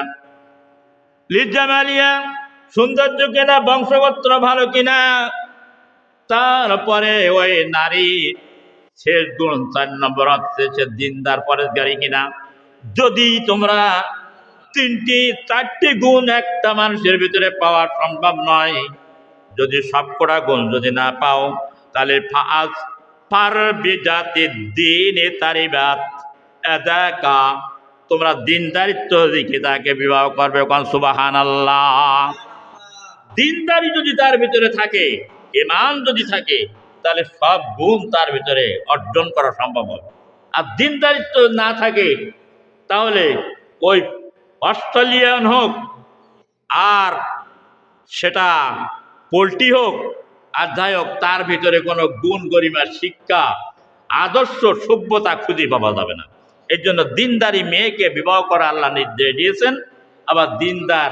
কিনা লিজামালিয়া সৌন্দর্য কিনা, বংশগোত্র ভালো কিনা, তারপরে ওই নারী শেষ গুণ চার নম্বর হচ্ছে সে দিনদার পরেশগারী কিনা। যদি তোমরা তিনটি, চারটি গুণ একটা মানুষের ভিতরে পাওয়া সম্ভব নয়, যদি সবকটা গুণ যদি না পাও, তাহলে ফাজ পারবে জাতি দিনে তারিবাত। এদাকা তোমরা দিনদারিত্ব দিকে তাকে বিবাহ করবে, কোন সুবাহান আল্লাহ দিনদারি যদি তার ভিতরে থাকে ইমান যদি থাকে, তাহলে সব গুণ তার ভিতরে অর্জন করা সম্ভব হবে। আর দিনদারিত্ব না থাকে, তাহলে ওই অস্ট্রেলিয়ান হোক, আর সেটা পোলট্রি হোক হোক, তার ভিতরে কোনো গুণ গরিমার শিক্ষা, আদর্শ সভ্যতা খুঁজে পাওয়া যাবে না। এর জন্য দিনদারি মেয়েকে বিবাহ করা আল্লাহ নির্দেশ দিয়েছেন, আবার দিনদার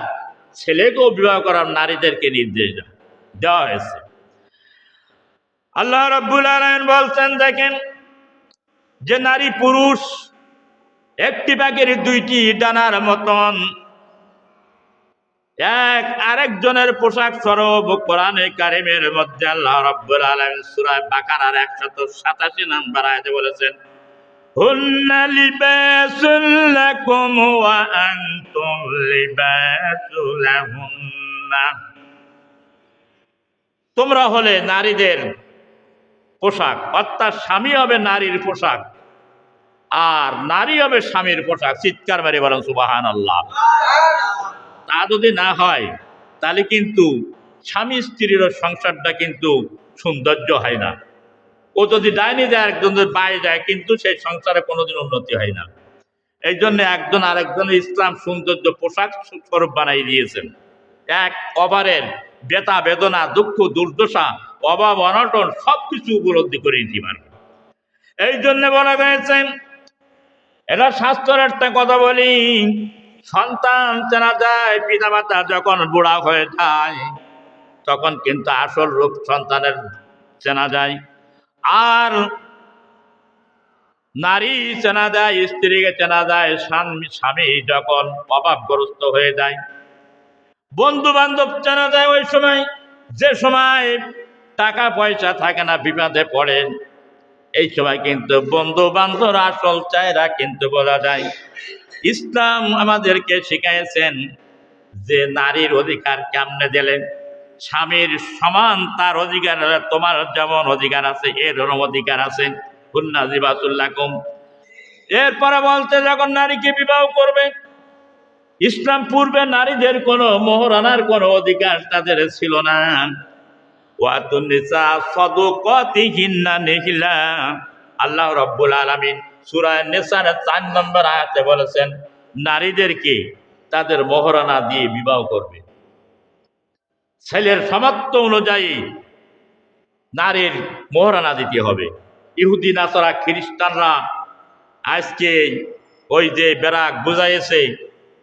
ছেলেকেও বিবাহ করার নারীদেরকে নির্দেশ দেওয়া- হয়েছে। আল্লাহ রব্বুল আলম বলছেন, দেখেন, যে নারী পুরুষ একটি ব্যাগের দুইটি ডানার মতন, এক আরেকজনের পোশাক স্বরূপ কোরআনে কারিমের মধ্যে আল্লাহ রব্বুল আলামিন সূরা বাকারার 187 নাম্বার আয়াতে বলেছেন লিবাসুল লাকুম ওয়া আনতুম লিবাসুল লাহুন্না তোমরা হলে নারীদের পোশাক, অর্থাৎ স্বামী হবে নারীর পোশাক, আর নারী হবে স্বামীর পোশাক। চিৎকার মেরে বলেন সুবাহান আল্লাহ তা যদি না হয়, তাহলে কিন্তু স্বামী স্ত্রীর সংসারটা কিন্তু সৌন্দর্য হয় না। ও যদি ডাইনি যায় যদি বাইরে যায়, কিন্তু সেই সংসারে কোনোদিন উন্নতি হয় না। এই জন্য একজন আরেকজনের ইসলাম সৌন্দর্য, পোশাক স্বরূপ বানাই দিয়েছেন। এক অবারের বেতা বেদনা, দুঃখ, দুর্দশা, অভাব, অনটন সব কিছু উপলব্ধি করে নিতে এই জন্য বলা হয়েছে এটা স্বাস্থ্যের একটা কথা বলি, সন্তান চেনা যায়, পিতামাতা যখন বুড়া হয়ে যায়, তখন কিন্তু আসল রূপ সন্তানের চেনা যায়। আর নারী চেনা যায়, স্ত্রীকে চেনা যায়, স্বামী যখন অভাবগ্রস্ত হয়ে যায় বন্ধু বান্ধব চেনা যায় ওই সময়, যে সময় টাকা পয়সা থাকে না, বিপদে পড়ে, এই সময় কিন্তু বন্ধু বান্ধব আসল চায়রা কিন্তু বলা যায়। ইসলাম আমাদেরকে শিখাইছেন যে নারীর অধিকার কেমনে দিলেন? স্বামীর সমান তার অধিকার তোমার যেমন অধিকার আছে এরও অধিকার আছে। হুন্না জিবাতুল্লাকুম এরপরে বলতে যখন নারীকে বিবাহ করবে, ইসলাম পূর্বে নারীদের কোনো মোহরানার কোনো অধিকার তাদের ছিল না। আল্লাহ রব্বুল আলামিন সুরায় নিসার চার নম্বর আয়াতে বলেছেন নারীদেরকে তাদের মোহরানা দিয়ে বিবাহ করবে। ছেলের সামর্থ্য অনুযায়ী নারীর মোহরানা দিতে হবে। ইহুদি, নাসারা, খ্রিস্টানরা আজকে ওই যে বেরাক বুঝাইছে,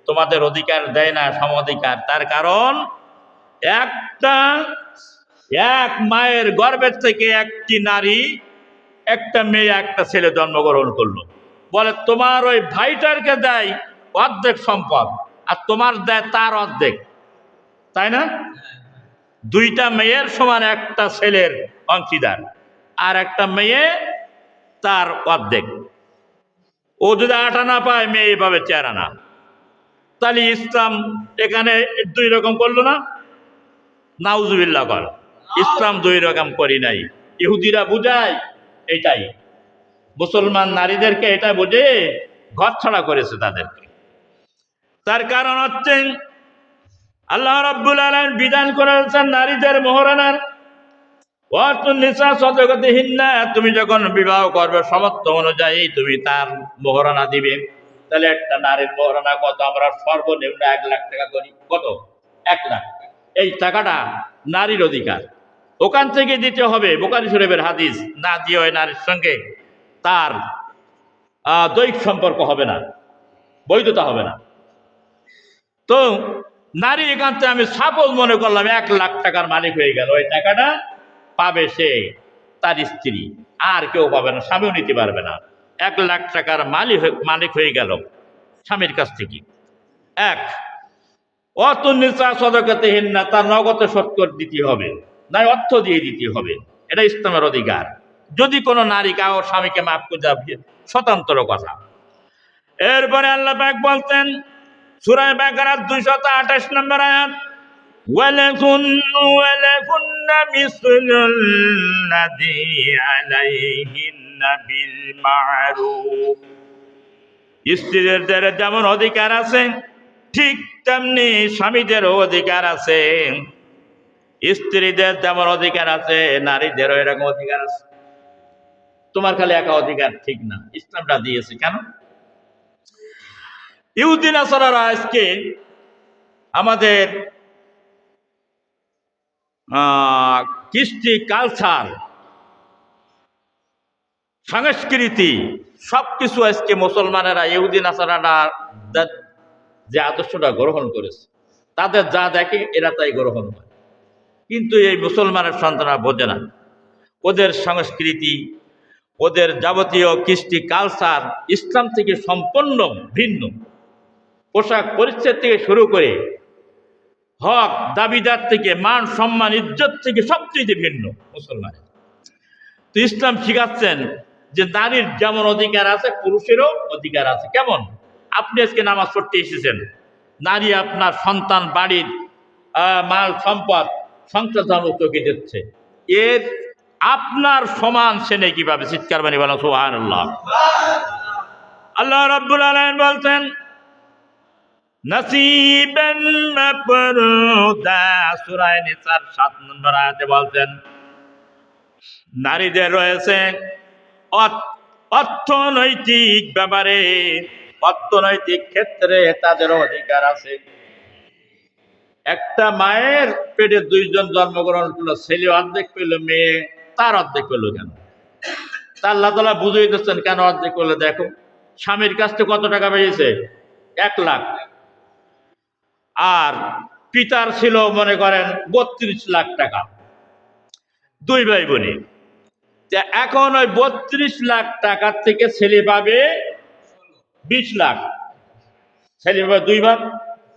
তোমাদের অধিকার দেয় না, সম অধিকার। তার কারণ, একটা, এক মায়ের গর্ভের থেকে একটি নারী, একটা মেয়ে, একটা ছেলে জন্মগ্রহণ করল। বলে, তোমার ওই ভাইটারকে দেয় অর্ধেক সম্পদ, আর তোমার দেয় তার অর্ধেক। তাই না? দুইটা মেয়ের সমান একটা ছেলের অংশীদার, আর একটা মেয়ে তার অর্ধেক। ও যদি আটা না পায়, মেয়ে এভাবে চেহারা না তাহলে ইসলাম এখানে দুই রকম করল না? নাউজুবিল্লা কর। ইসলাম দুই রকম করি নাই। ইহুদিরা বুঝায়, এটাই। মুসলমান নারীদেরকে এটা বুঝে, ঘর ছাড়া করেছে তাদেরকে। তার কারণ হচ্ছে আল্লাহ রব্বুল আলম বিধান করেছেন নারীদের মোহরানার। তুমি যখন বিবাহ করবে সমর্থ অনুযায়ী তুমি তার মোহরানা দিবে। তাহলে একটা নারীর মোহরানা কত? আমরা সর্বনিম্ন এক লাখ টাকা করি। কত? এক লাখ। এই টাকাটা নারীর অধিকার। ওখান থেকে দিতে হবে বোকারি শরীফের হাদিস, না দিয়ে ওই নারীর সঙ্গে তার দৈহিক সম্পর্ক হবে না, বৈধতা হবে না। তো নারী এখান আমি সাপোজ মনে করলাম, এক লাখ টাকার মালিক হয়ে গেল। ওই টাকাটা পাবে সে, তার স্ত্রী। আর কেউ পাবে না, স্বামীও নিতে পারবে না। এক লাখ টাকার মালিক মালিক হয়ে গেল স্বামীর কাছ থেকে। এক অত নিচা সদকাতেহীন না তার নগদে শোধ করে দিতে হবে নাই অর্থ দিয়ে দিতে হবে। এটা ইসলামের অধিকার। যদি কোনো নারী কারও স্বামীকে মাফ করে যাবে স্বতন্ত্র কথা। এরপরে আল্লাহ বলতেন সুরায় বাকারাত দুইশত আঠাশ নম্বর আয়াত ولكن ولكن مثل الذي عليهن بالمعروف স্ত্রীদের যেমন অধিকার আছে ঠিক তেমনি স্বামীদেরও অধিকার আছে স্ত্রীদের যেমন অধিকার আছে নারীদেরও এরকম অধিকার আছে তোমার খালি একা অধিকার ঠিক না ইসলামটা দিয়েছে কেন আসারারা আজকে আমাদের কৃষ্টি কালচার সংস্কৃতি সব কিছু আজকে মুসলমানেরা আসারারা যে আদর্শটা গ্রহণ করেছে, তাদের যা দেখে এরা তাই গ্রহণ করে। কিন্তু এই মুসলমানের সন্তানরা বোঝে না। ওদের সংস্কৃতি, ওদের যাবতীয় কৃষ্টি কালচার ইসলাম থেকে সম্পূর্ণ ভিন্ন। পোশাক পরিচ্ছেদ থেকে শুরু করে হক, দাবিদার থেকে, মান সম্মান, ইজ্জত থেকে সবচেয়ে ভিন্ন মুসলমানের তো ইসলাম শিখাচ্ছেন যে নারীর যেমন অধিকার আছে, পুরুষেরও অধিকার আছে। কেমন? আপনি আজকে নামাজ পড়তে এসেছেন। নারী আপনার সন্তান বাড়ির মাল, সম্পদ, সংসার ধর্ম চোখে দিচ্ছে এর আপনার সমান সে নেই কীভাবে? চিৎকার বানি বলেন সুহান আল্লাহ আল্লাহ রাব্বুল আলামিন বলতেন নসিবেন মাফরুদা সূরা নিসার 7 নম্বর আয়াতে বলতেন নারীদের রয়েছে অর্থ- অর্থনৈতিক ব্যাপারে, অর্থনৈতিক ক্ষেত্রে তাদের অধিকার আছে। একটা মায়ের পেটে দুইজন জন্মগ্রহণ করল, ছেলে অর্ধেক পেল, মেয়ে তার অর্ধেক পেল কেন? তা আল্লাহ তালা দিচ্ছেন, কেন অর্ধেক করলে? দেখো, স্বামীর কাছ থেকে কত টাকা পেয়েছে এক লাখ। আর পিতার ছিল, মনে করেন, বত্রিশ লাখ টাকা। দুই ভাই বোনে এখন ওই বত্রিশ লাখ টাকার থেকে ছেলে পাবে বিশ লাখ। ছেলে পাবে দুই ভাগ,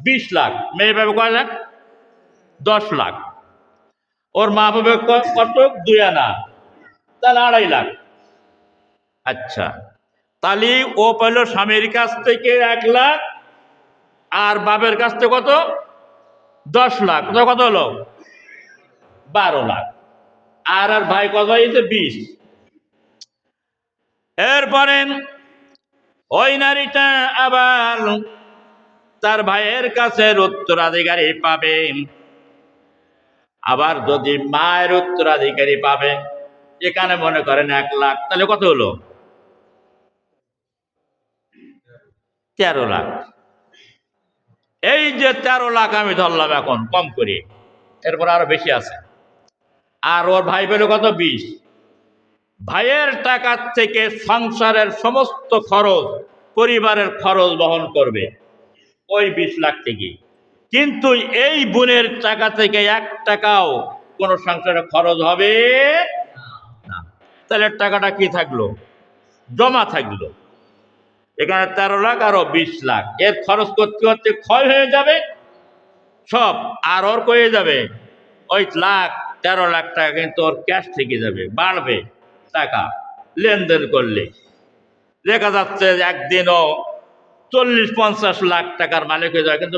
বিশ লাখ। মেয়ে পাবে কয় লাখ? দশ লাখ। ওর মা পাবে কত দুই আনা। তাহলে আড়াই লাখ। আচ্ছা। তাহলে ও পেল স্বামীর কাছ থেকে এক লাখ আর বাপের কাছ থেকে কত? দশ লাখ। কত হলো? বারো লাখ। আর আর ভাই কত হয়েছে? বিশ। এরপরে ওই নারীটা আবার তার ভাইয়ের কাছে উত্তরাধিকারী পাবে। আবার যদি মায়ের উত্তরাধিকারী পাবে, এখানে মনে করেন এক লাখ। তাহলে কত হলো? তেরো লাখ। এই যে তেরো লাখ আমি ধরলাম এখন, কম করে। এরপর আরও বেশি আছে। আর ওর ভাই পেল কত? বিশ। ভাইয়ের টাকার থেকে সংসারের সমস্ত খরচ, পরিবারের খরচ বহন করবে। ওই বিশ লাখ থেকে। কিন্তু এই বোনের টাকা থেকে এক টাকাও কোনো সংসারে খরচ হবে না। তাহলে টাকাটা কি থাকল? জমা থাকল। এখানে তেরো লাখ আরও বিশ লাখ। এর খরচ করতে করতে ক্ষয় হয়ে যাবে, সব আর ওর কয়ে যাবে, ওই লাখ, তেরো লাখ টাকা কিন্তু ওর ক্যাশ থেকে যাবে, বাড়বে টাকা, লেনদেন করলে। দেখা যাচ্ছে একদিনও চল্লিশ, পঞ্চাশ লাখ টাকার মালিক হয়ে যাবে, কিন্তু